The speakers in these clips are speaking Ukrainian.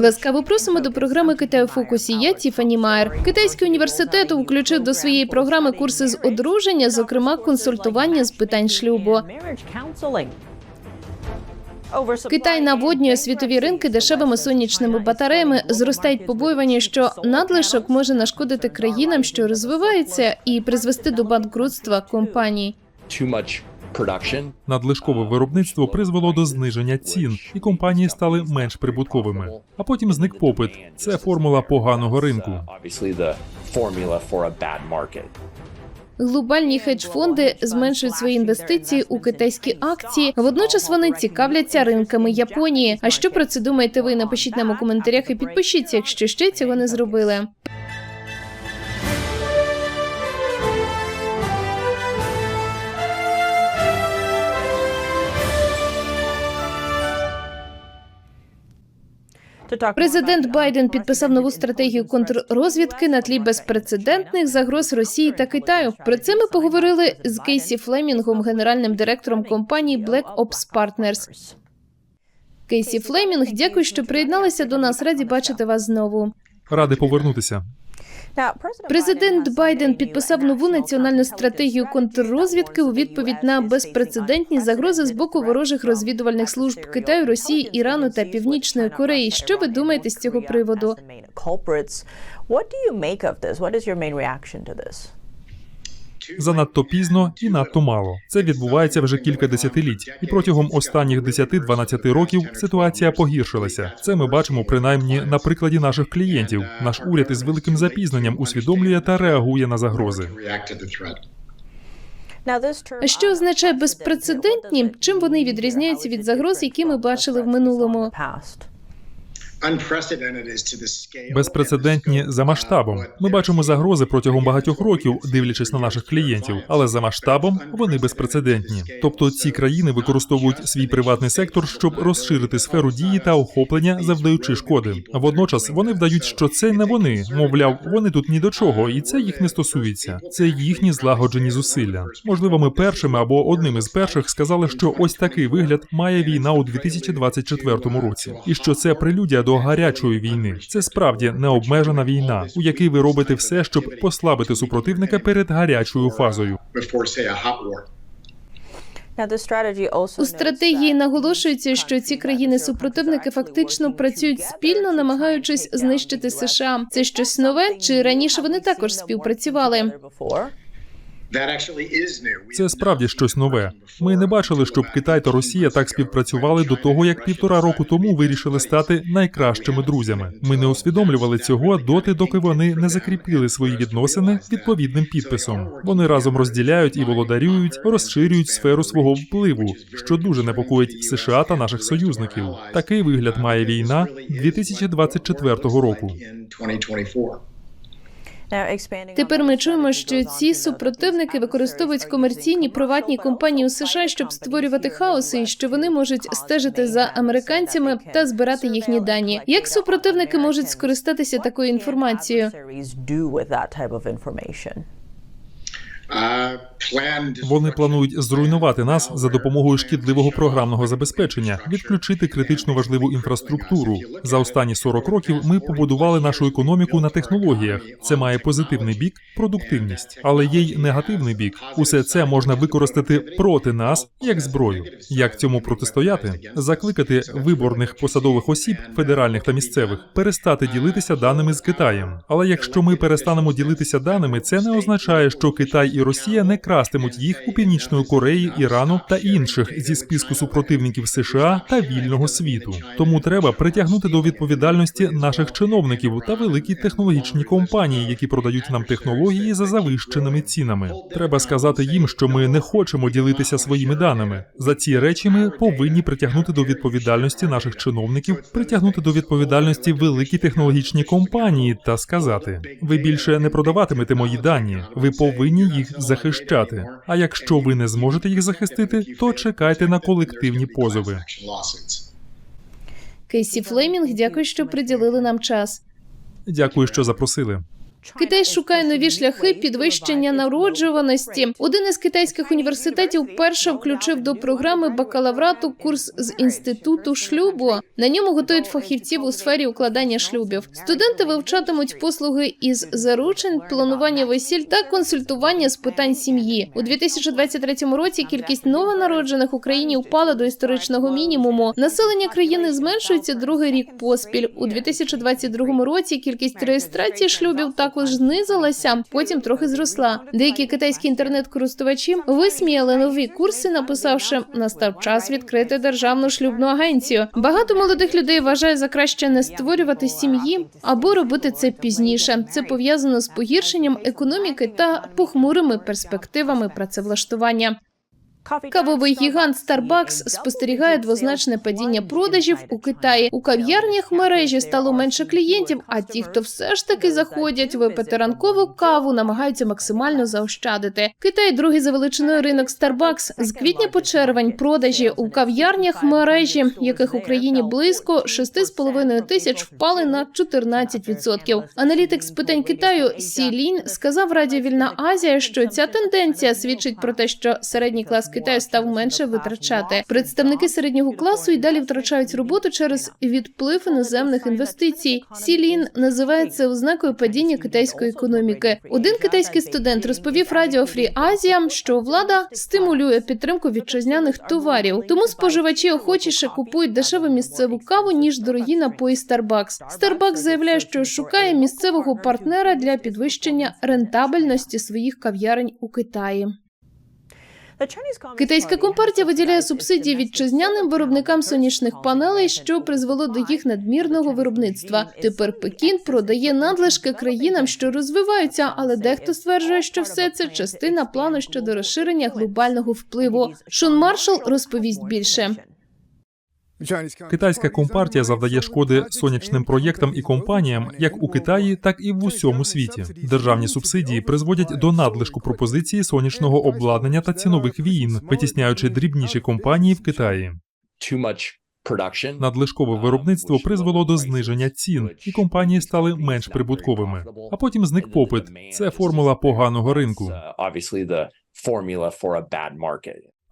Ласкаво просимо до програми Китай у фокусі. Я Тіфані Майер. Китайський університет включив до своєї програми курси з одруження, зокрема консультування з питань шлюбу. Китай наводнює світові ринки дешевими сонячними батареями. Зростають побоювання, що надлишок може нашкодити країнам, що розвиваються, і призвести до банкрутства компаній. Надлишкове виробництво призвело до зниження цін, і компанії стали менш прибутковими. А потім зник попит. Це формула поганого ринку. Глобальні хедж-фонди зменшують свої інвестиції у китайські акції. Водночас вони цікавляться ринками Японії. А що про це думаєте ви? Напишіть нам у коментарях і підпишіться, якщо ще цього не зробили. Президент Байден підписав нову стратегію контррозвідки на тлі безпрецедентних загроз Росії та Китаю. Про це ми поговорили з Кейсі Флемінгом, генеральним директором компанії Black Ops Partners. Кейсі Флемінг, дякую, що приєдналися до нас. Раді бачити вас знову. Ради повернутися. Президент Байден підписав нову національну стратегію контррозвідки у відповідь на безпрецедентні загрози з боку ворожих розвідувальних служб Китаю, Росії, Ірану та Північної Кореї. Що ви думаєте з цього приводу? What do you make of this? What is your main reaction to this? Занадто пізно і надто мало. Це відбувається вже кілька десятиліть, і протягом останніх 10-12 років ситуація погіршилася. Це ми бачимо принаймні на прикладі наших клієнтів. Наш уряд із великим запізненням усвідомлює та реагує на загрози. що означає безпрецедентні? Чим вони відрізняються від загроз, які ми бачили в минулому? Безпрецедентні за масштабом. Ми бачимо загрози протягом багатьох років, дивлячись на наших клієнтів, але за масштабом вони безпрецедентні. Тобто ці країни використовують свій приватний сектор, щоб розширити сферу дії та охоплення, завдаючи шкоди. Водночас вони вдають, що це не вони. Мовляв, вони тут ні до чого, і це їх не стосується. Це їхні злагоджені зусилля. Можливо, ми першими або одним із перших сказали, що ось такий вигляд має війна у 2024 році, і що це прелюдія до гарячої війни. Це справді необмежена війна, у якій ви робите все, щоб послабити супротивника перед гарячою фазою. У стратегії наголошується, що ці країни-супротивники фактично працюють спільно, намагаючись знищити США. Це щось нове, чи раніше вони також співпрацювали? Це справді щось нове. Ми не бачили, щоб Китай та Росія так співпрацювали до того, як півтора року тому вирішили стати найкращими друзями. Ми не усвідомлювали цього доти, доки вони не закріпили свої відносини відповідним підписом. Вони разом розділяють і володарюють, розширюють сферу свого впливу, що дуже непокоїть США та наших союзників. Такий вигляд має війна 2024 року. Тепер ми чуємо, що ці супротивники використовують комерційні приватні компанії у США, щоб створювати хаоси, і що вони можуть стежити за американцями та збирати їхні дані. Як супротивники можуть скористатися такою інформацією? Вони планують зруйнувати нас за допомогою шкідливого програмного забезпечення, відключити критично важливу інфраструктуру. За останні 40 років ми побудували нашу економіку на технологіях. Це має позитивний бік, продуктивність, але є й негативний бік. Усе це можна використати проти нас як зброю. Як цьому протистояти? Закликати виборних посадових осіб, федеральних та місцевих, перестати ділитися даними з Китаєм. Але якщо ми перестанемо ділитися даними, це не означає, що Китай і Росія не кратимуть їх у північної Кореї, Ірану та інших зі списку супротивників США та вільного світу. Тому треба притягнути до відповідальності наших чиновників та великі технологічні компанії, які продають нам технології за завищеними цінами. Треба сказати їм, що ми не хочемо ділитися своїми даними. За ці речі ми повинні притягнути до відповідальності наших чиновників, притягнути до відповідальності великі технологічні компанії та сказати: ви більше не продаватимете мої дані, ви повинні їх захищати. А якщо ви не зможете їх захистити, то чекайте на колективні позови. Кейсі Флемінг, дякую, що приділили нам час. Дякую, що запросили. Китай шукає нові шляхи підвищення народжуваності. Один із китайських університетів вперше включив до програми бакалаврату курс з інституту шлюбу. На ньому готують фахівців у сфері укладання шлюбів. Студенти вивчатимуть послуги із заручень, планування весіль та консультування з питань сім'ї. У 2023 році кількість новонароджених в Україні впала до історичного мінімуму. Населення країни зменшується другий рік поспіль. У 2022 році кількість реєстрації шлюбів також знизилася, потім трохи зросла. Деякі китайські інтернет-користувачі висміяли нові курси, написавши настав час відкрити державну шлюбну агенцію. Багато молодих людей вважає за краще не створювати сім'ї або робити це пізніше. Це пов'язано з погіршенням економіки та похмурими перспективами працевлаштування. Кавовий гігант Starbucks спостерігає двозначне падіння продажів у Китаї. У кав'ярнях мережі стало менше клієнтів. А ті, хто все ж таки заходять випити ранкову каву, намагаються максимально заощадити. Китай другий за величиною ринок Starbucks. З квітня по червень продажі у кав'ярнях мережі, яких в Україні близько 6,5 тисяч, впали на 14%. Аналітик з питань Китаю Сі Лінь сказав Радіо Вільна Азія, що ця тенденція свідчить про те, що середній клас Китаю став менше витрачати. Представники середнього класу і далі втрачають роботу через відплив іноземних інвестицій. Сі Лін називає це ознакою падіння китайської економіки. Один китайський студент розповів Радіо Фрі Азія, що влада стимулює підтримку вітчизняних товарів, тому споживачі охочіше купують дешеву місцеву каву ніж дорогі напої Starbucks. Starbucks заявляє, що шукає місцевого партнера для підвищення рентабельності своїх кав'ярень у Китаї. Китайська компартія виділяє субсидії вітчизняним виробникам сонячних панелей, що призвело до їх надмірного виробництва. Тепер Пекін продає надлишки країнам, що розвиваються, але дехто стверджує, що все це частина плану щодо розширення глобального впливу. Шон Маршал розповість більше. Китайська компартія завдає шкоди сонячним проєктам і компаніям як у Китаї, так і в усьому світі. Державні субсидії призводять до надлишку пропозиції сонячного обладнання та цінових війн, витісняючи дрібніші компанії в Китаї. Надлишкове виробництво призвело до зниження цін, і компанії стали менш прибутковими. А потім зник попит. Це формула поганого ринку.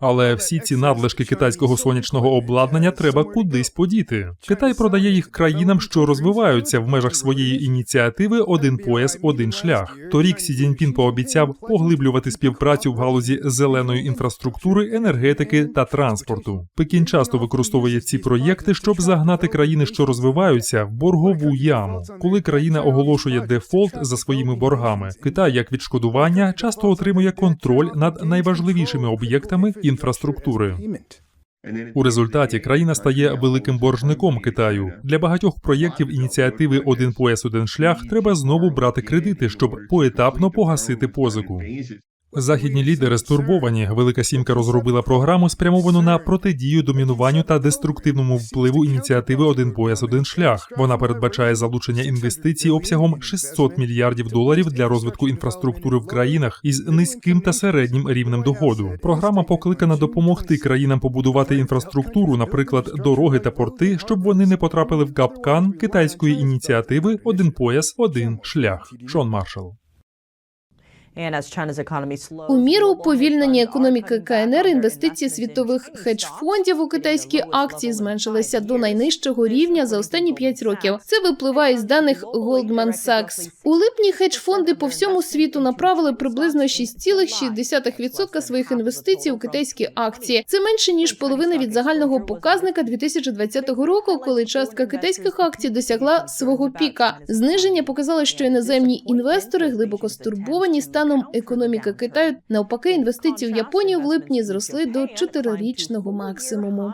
Але всі ці надлишки китайського сонячного обладнання треба кудись подіти. Китай продає їх країнам, що розвиваються в межах своєї ініціативи Один пояс, один шлях. Торік Сі Цзіньпін пообіцяв поглиблювати співпрацю в галузі зеленої інфраструктури, енергетики та транспорту. Пекін часто використовує ці проєкти, щоб загнати країни, що розвиваються, в боргову яму. Коли країна оголошує дефолт за своїми боргами, Китай як відшкодування часто отримує контроль над найважливішими об'єктами інфраструктури. У результаті країна стає великим боржником Китаю. Для багатьох проєктів ініціативи Один пояс, один шлях треба знову брати кредити, щоб поетапно погасити позику. Західні лідери стурбовані. Велика сімка розробила програму, спрямовану на протидію домінуванню та деструктивному впливу ініціативи Один пояс, один шлях. Вона передбачає залучення інвестицій обсягом 600 мільярдів доларів для розвитку інфраструктури в країнах із низьким та середнім рівнем доходу. Програма покликана допомогти країнам побудувати інфраструктуру, наприклад, дороги та порти, щоб вони не потрапили в капкан китайської ініціативи Один пояс, один шлях. Шон Маршал. У міру уповільнення економіки КНР інвестиції світових хедж-фондів у китайські акції зменшилися до найнижчого рівня за останні 5 років. Це випливає з даних Goldman Sachs. У липні хедж-фонди по всьому світу направили приблизно 6,6% своїх інвестицій у китайські акції. Це менше ніж половина від загального показника 2020 року, коли частка китайських акцій досягла свого піка. Зниження показало, що іноземні інвестори глибоко стурбовані станом економіки Китаю. Навпаки, інвестиції в Японію в липні зросли до чотирирічного максимуму.